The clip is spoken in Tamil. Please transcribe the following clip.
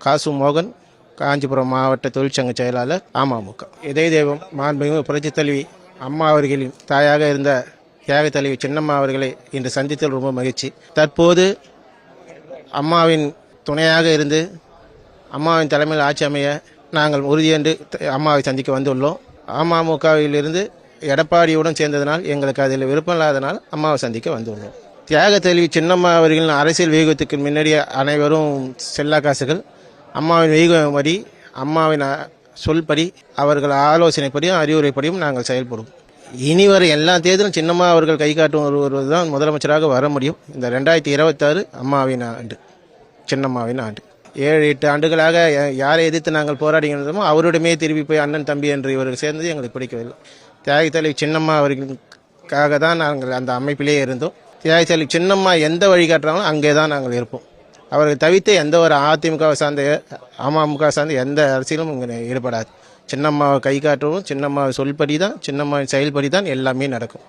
காசு மோகன் காஞ்சிபுரம் மாவட்ட தொழிற்சங்க செயலாளர் அமமுக. இதய தெய்வம் மாண்புமிகு புரட்சி தலைவி அம்மா அவர்களின் தாயாக இருந்த தியாக தலைவி சின்னம்மா அவர்களை இன்று சந்தித்தல் ரொம்ப மகிழ்ச்சி. தற்போது அம்மாவின் துணையாக இருந்து அம்மாவின் தலைமையில் ஆட்சி அமைய நாங்கள் உறுதியென்று த- அம்மாவை சந்திக்க வந்துள்ளோம். அமமுகவிலிருந்து எடப்பாடியுடன் சேர்ந்ததனால் எங்களுக்கு அதில் விருப்பம் இல்லாதனால் அம்மாவை சந்திக்க வந்துள்ளோம். தியாக தெளிவி சின்னம்மா அவர்களின் அரசியல் வேகத்துக்கு முன்னாடி அனைவரும் செல்லா காசுகள் அம்மாவின் வேகப்படி அம்மாவின் சொல்படி அவர்கள் ஆலோசனைப்படியும் அறிவுரைப்படியும் நாங்கள் செயல்படும். இனி வரை எல்லா தேர்தலும் சின்னம்மா அவர்கள் கை காட்டும் ஒருவர் தான் முதலமைச்சராக வர முடியும். இந்த ரெண்டாயிரத்தி இருபத்தாறு அம்மாவின் ஆண்டு சின்னம்மாவின் ஆண்டு. ஏழு எட்டு ஆண்டுகளாக யா- யாரை எதிர்த்து நாங்கள் போராடுகின்றோமோ அவருடமே திரும்பி போய் அண்ணன் தம்பி என்று இவர்கள் சேர்ந்தது எங்களுக்கு பிடிக்கவில்லை. தியாகி தலைவி சின்னம்மா அவர்களுக்காக தான் நாங்கள் அந்த அமைப்பிலே இருந்தோம். தியாகி தலைவி சின்னம்மா எந்த வழி காட்டுறாங்களோ அங்கே தான் நாங்கள் இருப்போம். அவர்கள் தவிர்த்து எந்த ஒரு அதிமுகவை சார்ந்த அமமுக சார்ந்த எந்த அரசியலும் இங்கே ஈடுபடாது. சின்னம்மாவை கை காட்டவும் சின்னம்மாவை சொல்படி தான் சின்னம்மாவின் செயல்படி தான் எல்லாமே நடக்கும்.